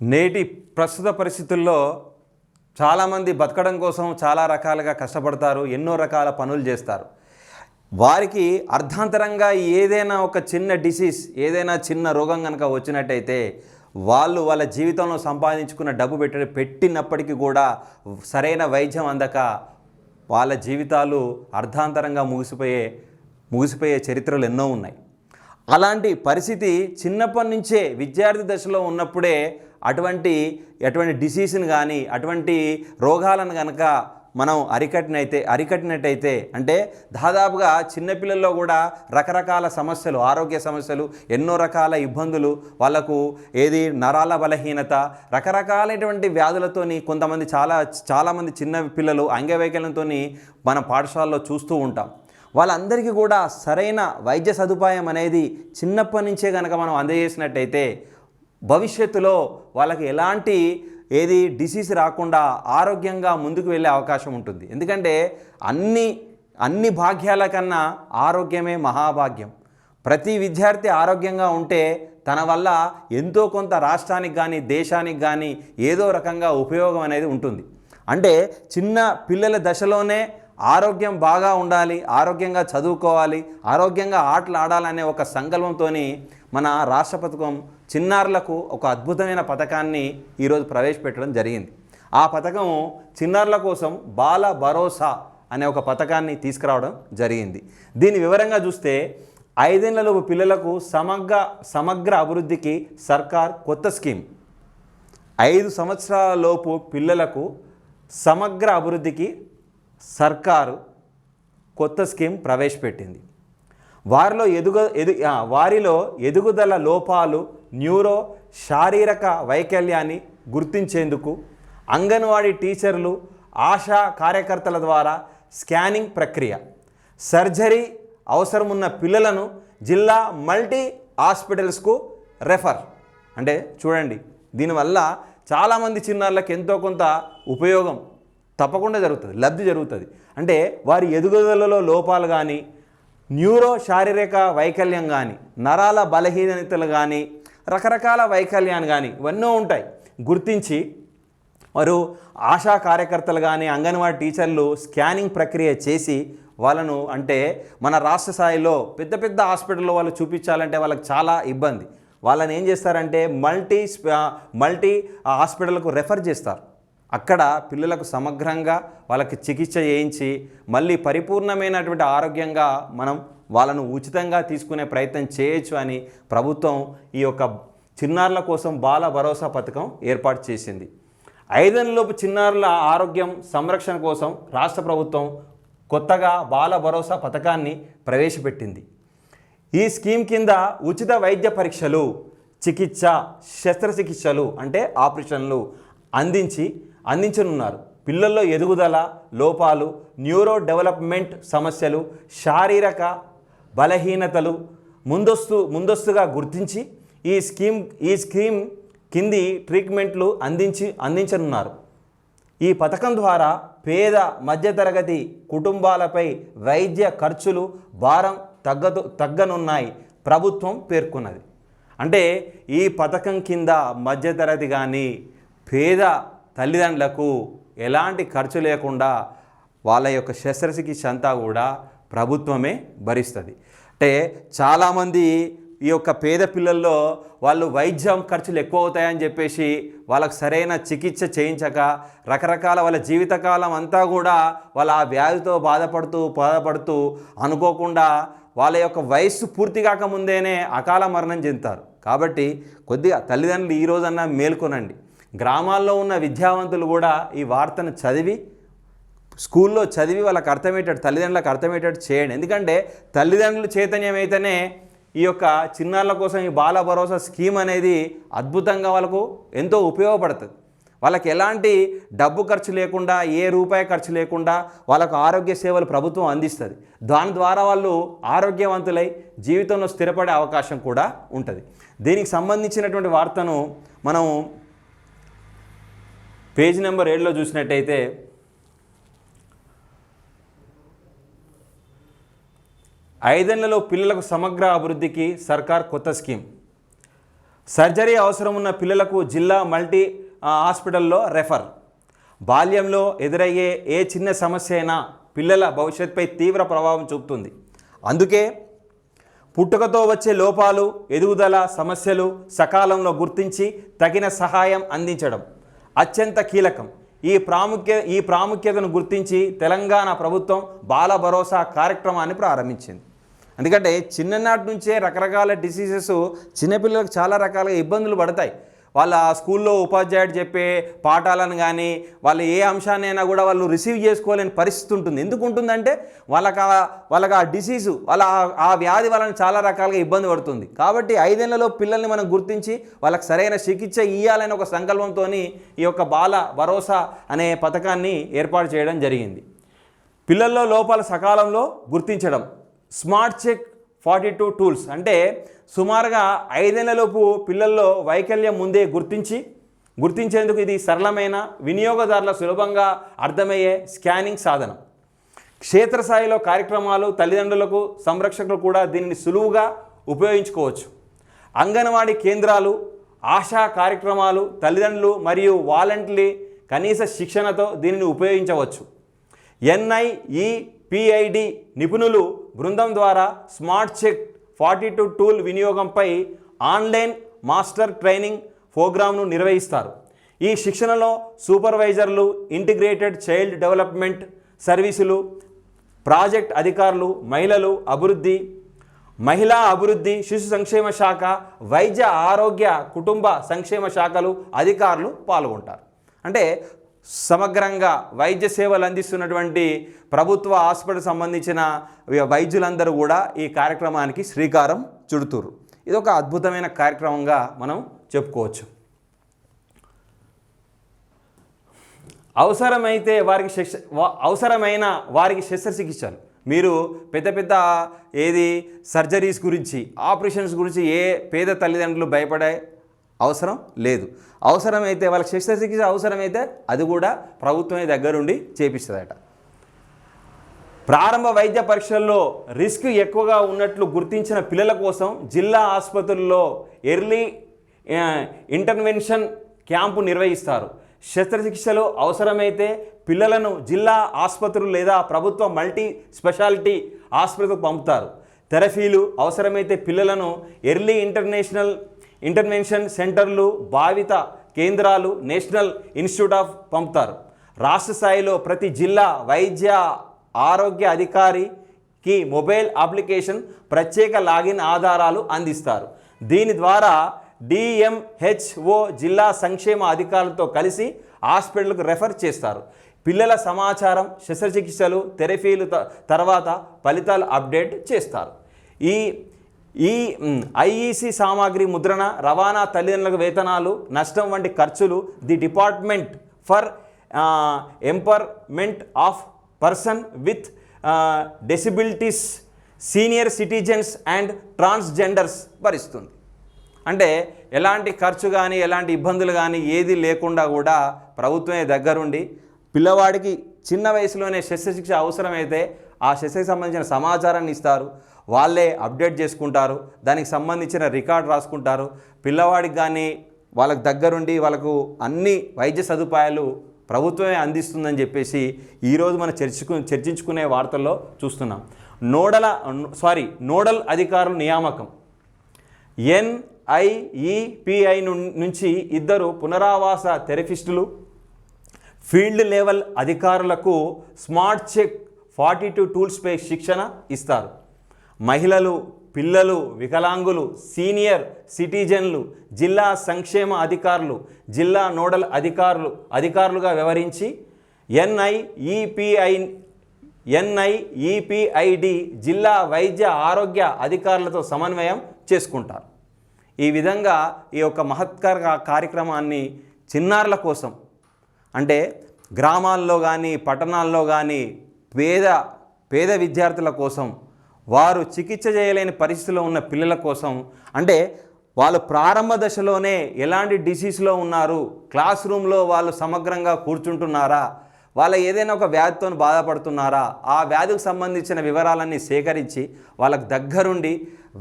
నేటి ప్రస్తుత పరిస్థితుల్లో చాలామంది బతకడం కోసం చాలా రకాలుగా కష్టపడతారు ఎన్నో రకాల పనులు చేస్తారు. వారికి అర్ధాంతరంగా ఏదైనా ఒక చిన్న డిసీజ్ ఏదైనా చిన్న రోగం కనుక వచ్చినట్టయితే వాళ్ళు వాళ్ళ జీవితంలో సంపాదించుకున్న డబ్బు పెట్టి పెట్టినప్పటికీ కూడా సరైన వైద్యం అందక వాళ్ళ జీవితాలు అర్ధాంతరంగా ముగిసిపోయే ముగిసిపోయే చరిత్రలు ఎన్నో ఉన్నాయి. అలాంటి పరిస్థితి చిన్నప్పటి నుంచే విద్యార్థి దశలో ఉన్నప్పుడే అటువంటి అటువంటి డిసీజ్ని కానీ అటువంటి రోగాలను కనుక మనం అరికట్టినైతే అరికట్టినట్టయితే అంటే దాదాపుగా చిన్నపిల్లల్లో కూడా రకరకాల సమస్యలు ఆరోగ్య సమస్యలు ఎన్నో రకాల ఇబ్బందులు వాళ్ళకు ఏది నరాల బలహీనత రకరకాలైనటువంటి వ్యాధులతోని కొంతమంది చాలా చాలామంది చిన్న పిల్లలు అంగవైకల్యంతో మన పాఠశాలలో చూస్తూ ఉంటాం. వాళ్ళందరికీ కూడా సరైన వైద్య సదుపాయం అనేది చిన్నప్పటి నుంచే కనుక మనం అందజేసినట్టయితే భవిష్యత్తులో వాళ్ళకి ఎలాంటి ఏది డిసీజ్ రాకుండా ఆరోగ్యంగా ముందుకు వెళ్ళే అవకాశం ఉంటుంది. ఎందుకంటే అన్ని అన్ని భాగ్యాల కన్నా ఆరోగ్యమే మహాభాగ్యం. ప్రతి విద్యార్థి ఆరోగ్యంగా ఉంటే తన వల్ల ఎంతో కొంత రాష్ట్రానికి కానీ దేశానికి కానీ ఏదో రకంగా ఉపయోగం అనేది ఉంటుంది. అంటే చిన్న పిల్లల దశలోనే ఆరోగ్యం బాగా ఉండాలి ఆరోగ్యంగా చదువుకోవాలి ఆరోగ్యంగా ఆటలు ఆడాలనే ఒక సంకల్పంతో మన రాష్ట్ర పథకం చిన్నారులకు ఒక అద్భుతమైన పథకాన్ని ఈరోజు ప్రవేశపెట్టడం జరిగింది. ఆ పథకం చిన్నారుల కోసం బాల భరోసా అనే ఒక పథకాన్ని తీసుకురావడం జరిగింది. దీని వివరంగా చూస్తే ఐదేళ్ళలోపు పిల్లలకు సమగ్ర సమగ్ర అభివృద్ధికి సర్కార్ కొత్త స్కీమ్. ఐదు సంవత్సరాల లోపు పిల్లలకు సమగ్ర అభివృద్ధికి సర్కారు కొత్త స్కీమ్ ప్రవేశపెట్టింది. వారిలో ఎదుగ ఎదు వారిలో ఎదుగుదల లోపాలు న్యూరో శారీరక వైకల్యాన్ని గుర్తించేందుకు అంగన్వాడీ టీచర్లు ఆశా కార్యకర్తల ద్వారా స్కానింగ్ ప్రక్రియ సర్జరీ అవసరమున్న పిల్లలను జిల్లా మల్టీ హాస్పిటల్స్కు రెఫర్. అంటే చూడండి దీనివల్ల చాలామంది చిన్నారులకు ఎంతో కొంత ఉపయోగం. తప్పకుండా జరుగుతుంది లబ్ధి జరుగుతుంది. అంటే వారి ఎదుగుదలలో లోపాలు కానీ న్యూరో శారీరక వైకల్యం కానీ నరాల బలహీనతలు కానీ రకరకాల వైకల్యాన్ని కానీ ఇవన్నో ఉంటాయి. గుర్తించి వారు ఆశా కార్యకర్తలు కానీ అంగన్వాడీ టీచర్లు స్కానింగ్ ప్రక్రియ చేసి వాళ్ళను అంటే మన రాష్ట్ర స్థాయిలో పెద్ద పెద్ద హాస్పిటల్లో వాళ్ళు చూపించాలంటే వాళ్ళకి చాలా ఇబ్బంది. వాళ్ళని ఏం చేస్తారంటే మల్టీ స్ప- మల్టీ హాస్పిటల్కు రెఫర్ చేస్తారు. అక్కడ పిల్లలకు సమగ్రంగా వాళ్ళకి చికిత్స చేయించి మళ్ళీ పరిపూర్ణమైనటువంటి ఆరోగ్యంగా మనం వాళ్ళను ఉచితంగా తీసుకునే ప్రయత్నం చేయొచ్చు అని ప్రభుత్వం ఈ యొక్క చిన్నారుల కోసం బాల భరోసా పథకం ఏర్పాటు చేసింది. ఐదేళ్ళలోపు చిన్నారుల ఆరోగ్యం సంరక్షణ కోసం రాష్ట్ర ప్రభుత్వం కొత్తగా బాల భరోసా పథకాన్ని ప్రవేశపెట్టింది. ఈ స్కీమ్ కింద ఉచిత వైద్య పరీక్షలు చికిత్స శస్త్రచికిత్సలు అంటే ఆపరేషన్లు అందించి అందించనున్నారు. పిల్లల్లో ఎదుగుదల లోపాలు న్యూరో డెవలప్మెంట్ సమస్యలు శారీరక బలహీనతలు ముందస్తు ముందస్తుగా గుర్తించి ఈ స్కీమ్ ఈ స్కీమ్ కింది ట్రీట్మెంట్లు అందించి అందించనున్నారు. ఈ పథకం ద్వారా పేద మధ్యతరగతి కుటుంబాలపై వైద్య ఖర్చులు భారం తగ్గదు తగ్గనున్నాయి ప్రభుత్వం పేర్కొన్నది. అంటే ఈ పథకం కింద మధ్యతరగతి కానీ పేద తల్లిదండ్రులకు ఎలాంటి ఖర్చు లేకుండా వాళ్ళ యొక్క శస్త్రచికిత్స అంతా కూడా ప్రభుత్వమే భరిస్తుంది. అంటే చాలామంది ఈ యొక్క పేద పిల్లల్లో వాళ్ళు వైద్యం ఖర్చులు ఎక్కువ అవుతాయని చెప్పేసి వాళ్ళకి సరైన చికిత్స చేయించక రకరకాల వాళ్ళ జీవితకాలం అంతా కూడా వాళ్ళ ఆ వ్యాధితో బాధపడుతూ బాధపడుతూ అనుకోకుండా వాళ్ళ యొక్క వయస్సు పూర్తి కాకముందేనే అకాల మరణం చెందుతారు. కాబట్టి కొద్దిగా తల్లిదండ్రులు ఈ రోజన్నా మేల్కొనండి. గ్రామాల్లో ఉన్న విద్యావంతులు కూడా ఈ వార్తను చదివి స్కూల్లో చదివి వాళ్ళకి అర్థమయ్యేటట్టు తల్లిదండ్రులకు అర్థమయ్యేటట్టు చేయండి. ఎందుకంటే తల్లిదండ్రులు చైతన్యం అయితేనే ఈ యొక్క చిన్నారుల కోసం ఈ బాల భరోసా స్కీమ్ అనేది అద్భుతంగా వాళ్ళకు ఎంతో ఉపయోగపడుతుంది. వాళ్ళకి ఎలాంటి డబ్బు ఖర్చు లేకుండా ఏ రూపాయి ఖర్చు లేకుండా వాళ్ళకు ఆరోగ్య సేవలు ప్రభుత్వం అందిస్తుంది. దాని ద్వారా వాళ్ళు ఆరోగ్యవంతులై జీవితంలో స్థిరపడే అవకాశం కూడా ఉంటుంది. దీనికి సంబంధించినటువంటి వార్తను మనం పేజ్ నెంబర్ ఏడులో చూసినట్టయితే ఐదేళ్ళలో పిల్లలకు సమగ్ర అభివృద్ధికి సర్కార్ కొత్త స్కీమ్. సర్జరీ అవసరం ఉన్న పిల్లలకు జిల్లా మల్టీ హాస్పిటల్లో రెఫర్. బాల్యంలో ఎదురయ్యే ఏ చిన్న సమస్య అయినా పిల్లల భవిష్యత్తుపై తీవ్ర ప్రభావం చూపుతుంది. అందుకే పుట్టుకతో వచ్చే లోపాలు ఎదుగుదల సమస్యలు సకాలంలో గుర్తించి తగిన సహాయం అందించడం. అత్యంత కీలకం. ఈ ప్రాముఖ్య ఈ ప్రాముఖ్యతను గుర్తించి తెలంగాణ ప్రభుత్వం బాల భరోసా కార్యక్రమాన్ని ప్రారంభించింది. ఎందుకంటే చిన్ననాటి నుంచే రకరకాల డిసీజెస్ చిన్నపిల్లలకు చాలా రకాలుగా ఇబ్బందులు పడతాయి. వాళ్ళ స్కూల్లో ఉపాధ్యాయుడు చెప్పే పాఠాలను కానీ వాళ్ళు ఏ అంశాన్నైనా కూడా వాళ్ళు రిసీవ్ చేసుకోలేని పరిస్థితి ఉంటుంది. ఎందుకు ఉంటుందంటే వాళ్ళకి వాళ్ళకి ఆ డిసీజు వాళ్ళ ఆ- వ్యాధి వాళ్ళని చాలా రకాలుగా ఇబ్బంది పడుతుంది. కాబట్టి ఐదేళ్ళలో పిల్లల్ని మనం గుర్తించి వాళ్ళకి సరైన చికిత్స ఇవ్వాలనే ఒక సంకల్పంతో ఈ యొక్క బాల భరోసా అనే పథకాన్ని ఏర్పాటు చేయడం జరిగింది. పిల్లల్లో లోపాల సకాలంలో గుర్తించడం smart check forty two tools. అంటే సుమారుగా ఐదేళ్ళలోపు పిల్లల్లో వైకల్యం ముందే గుర్తించి గుర్తించేందుకు ఇది సరళమైన వినియోగదారుల సులభంగా అర్థమయ్యే స్కానింగ్ సాధనం. క్షేత్రస్థాయిలో కార్యక్రమాలు తల్లిదండ్రులకు సంరక్షకులు కూడా దీనిని సులువుగా ఉపయోగించుకోవచ్చు. అంగన్వాడీ కేంద్రాలు ఆశా కార్యక్రమాలు తల్లిదండ్రులు మరియు వాలంటీర్లు కనీస శిక్షణతో దీనిని ఉపయోగించవచ్చు. ఎన్ఐఈపిఐడి నిపుణులు బృందం ద్వారా smart check forty two tool వినియోగంపై ఆన్లైన్ మాస్టర్ ట్రైనింగ్ ప్రోగ్రామ్ను నిర్వహిస్తారు. ఈ శిక్షణలో సూపర్వైజర్లు ఇంటిగ్రేటెడ్ చైల్డ్ డెవలప్మెంట్ సర్వీసులు ప్రాజెక్ట్ అధికారులు మహిళలు అభివృద్ధి మహిళా అభివృద్ధి శిశు సంక్షేమ శాఖ వైద్య ఆరోగ్య కుటుంబ సంక్షేమ శాఖలు అధికారులు పాల్గొంటారు. అంటే సమగ్రంగా వైద్య సేవలు అందిస్తున్నటువంటి ప్రభుత్వ హాస్పిటల్ సంబంధించిన వైద్యులందరూ కూడా ఈ కార్యక్రమానికి శ్రీకారం చుడుతురు ఇది ఒక అద్భుతమైన కార్యక్రమంగా మనం చెప్పుకోవచ్చు. అవసరమైతే వారికి శస్త్ర అవసరమైన వారికి శస్త్రచికిత్సలు. మీరు పెద్ద పెద్ద ఏది సర్జరీస్ గురించి ఆపరేషన్స్ గురించి ఏ పేద తల్లిదండ్రులు భయపడే అవసరం లేదు. అవసరమైతే వాళ్ళకి శస్త్రచికిత్స అవసరమైతే అది కూడా ప్రభుత్వమే దగ్గరుండి చేపిస్తుందట. ప్రారంభ వైద్య పరీక్షల్లో రిస్క్ ఎక్కువగా ఉన్నట్లు గుర్తించిన పిల్లల కోసం జిల్లా ఆసుపత్రుల్లో ఎర్లీ ఇంటర్వెన్షన్ క్యాంపు నిర్వహిస్తారు. శస్త్రచికిత్సలు అవసరమైతే పిల్లలను జిల్లా ఆసుపత్రులు లేదా ప్రభుత్వ మల్టీ స్పెషాలిటీ ఆసుపత్రికి పంపుతారు. థెరపీలు అవసరమైతే పిల్లలను ఎర్లీ ఇంటర్నేషనల్ ఇంటర్వెన్షన్ సెంటర్లు భావిత కేంద్రాలు నేషనల్ ఇన్స్టిట్యూట్ ఆఫ్ పంపుతారు. రాష్ట్ర స్థాయిలో ప్రతి జిల్లా వైద్య ఆరోగ్య అధికారికి మొబైల్ అప్లికేషన్ ప్రత్యేక లాగిన్ ఆధారాలు అందిస్తారు. దీని ద్వారా డిఎంహెచ్ఓ జిల్లా సంక్షేమ అధికారులతో కలిసి హాస్పిటల్కు రెఫర్ చేస్తారు. పిల్లల సమాచారం శస్త్రచికిత్సలు థెరపీలు త- తర్వాత ఫలితాలు అప్డేట్ చేస్తారు. ఈ ఈ ఐఈసి సామాగ్రి ముద్రణ రవాణా తల్లిదండ్రులకు వేతనాలు నష్టం వంటి ఖర్చులు the department for empowerment of person with disabilities senior citizens and transgenders భరిస్తుంది. అంటే ఎలాంటి ఖర్చు కానీ ఎలాంటి ఇబ్బందులు కానీ ఏది లేకుండా కూడా ప్రభుత్వమే దగ్గరుండి పిల్లవాడికి చిన్న వయసులోనే శస్త్రశిక్ష అవసరమైతే ఆ శస్త్రకి సంబంధించిన సమాచారాన్ని ఇస్తారు. వాళ్ళే అప్డేట్ చేసుకుంటారు దానికి సంబంధించిన రికార్డ్ రాసుకుంటారు. పిల్లవాడికి కానీ వాళ్ళకి దగ్గరుండి వాళ్ళకు అన్ని వైద్య సదుపాయాలు ప్రభుత్వమే అందిస్తుందని చెప్పేసి ఈరోజు మనం చర్చకు చర్చించుకునే వార్తల్లో చూస్తున్నాం. నోడల సారీ నోడల్ అధికారుల నియామకం. ఎన్ఐఈపిఐ నుంచి ఇద్దరు పునరావాస థెరపిస్టులు ఫీల్డ్ లెవెల్ అధికారులకు స్మార్ట్ చెక్ ఫార్టీ టూ టూల్స్పై శిక్షణ ఇస్తారు. మహిళలు పిల్లలు వికలాంగులు సీనియర్ సిటిజన్లు జిల్లా సంక్షేమ అధికారులు జిల్లా నోడల్ అధికారులు అధికారులుగా వ్యవహరించి ఎన్ఐఈపిఐ ఎన్ఐఈపిఐడి జిల్లా వైద్య ఆరోగ్య అధికారులతో సమన్వయం చేసుకుంటారు. ఈ విధంగా ఈ యొక్క మహత్కర కార్యక్రమాన్ని చిన్నారుల కోసం అంటే గ్రామాల్లో కానీ పట్టణాల్లో కానీ పేద పేద విద్యార్థుల కోసం వారు చికిత్స చేయలేని పరిస్థితిలో ఉన్న పిల్లల కోసం అంటే వాళ్ళు ప్రారంభ దశలోనే ఎలాంటి డిసీజ్లో ఉన్నారు క్లాస్ రూమ్లో వాళ్ళు సమగ్రంగా కూర్చుంటున్నారా వాళ్ళ ఏదైనా ఒక వ్యాధితో బాధపడుతున్నారా ఆ వ్యాధికి సంబంధించిన వివరాలన్నీ సేకరించి వాళ్ళకు దగ్గరుండి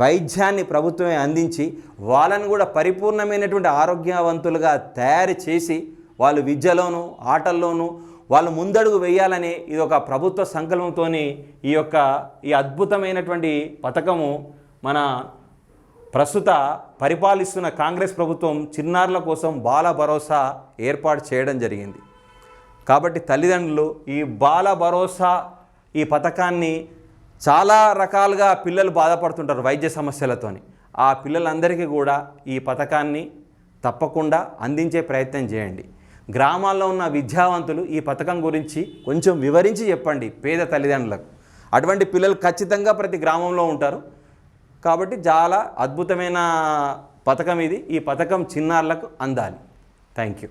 వైద్యాన్ని ప్రభుత్వమే అందించి వాళ్ళను కూడా పరిపూర్ణమైనటువంటి ఆరోగ్యవంతులుగా తయారు చేసి వాళ్ళు విద్యలోను ఆటల్లోనూ వాళ్ళు ముందడుగు వేయాలని ఇది ఒక ప్రభుత్వ సంకల్పంతో ఈ యొక్క ఈ అద్భుతమైనటువంటి పథకము మన ప్రస్తుత పరిపాలిస్తున్న కాంగ్రెస్ ప్రభుత్వం చిన్నారుల కోసం బాల భరోసా ఏర్పాటు చేయడం జరిగింది. కాబట్టి తల్లిదండ్రులు ఈ బాల భరోసా ఈ పథకాన్ని చాలా రకాలుగా పిల్లలు బాధపడుతుంటారు వైద్య సమస్యలతోని. ఆ పిల్లలందరికీ కూడా ఈ పథకాన్ని తప్పకుండా అందించే ప్రయత్నం చేయండి. గ్రామాల్లో ఉన్న విద్యావంతులు ఈ పథకం గురించి కొంచెం వివరించి చెప్పండి పేద తల్లిదండ్రులకు. అటువంటి పిల్లలు ఖచ్చితంగా ప్రతి గ్రామంలో ఉంటారు. కాబట్టి చాలా అద్భుతమైన పథకం ఇది. ఈ పథకం చిన్నారులకు అందాలి. Thank you.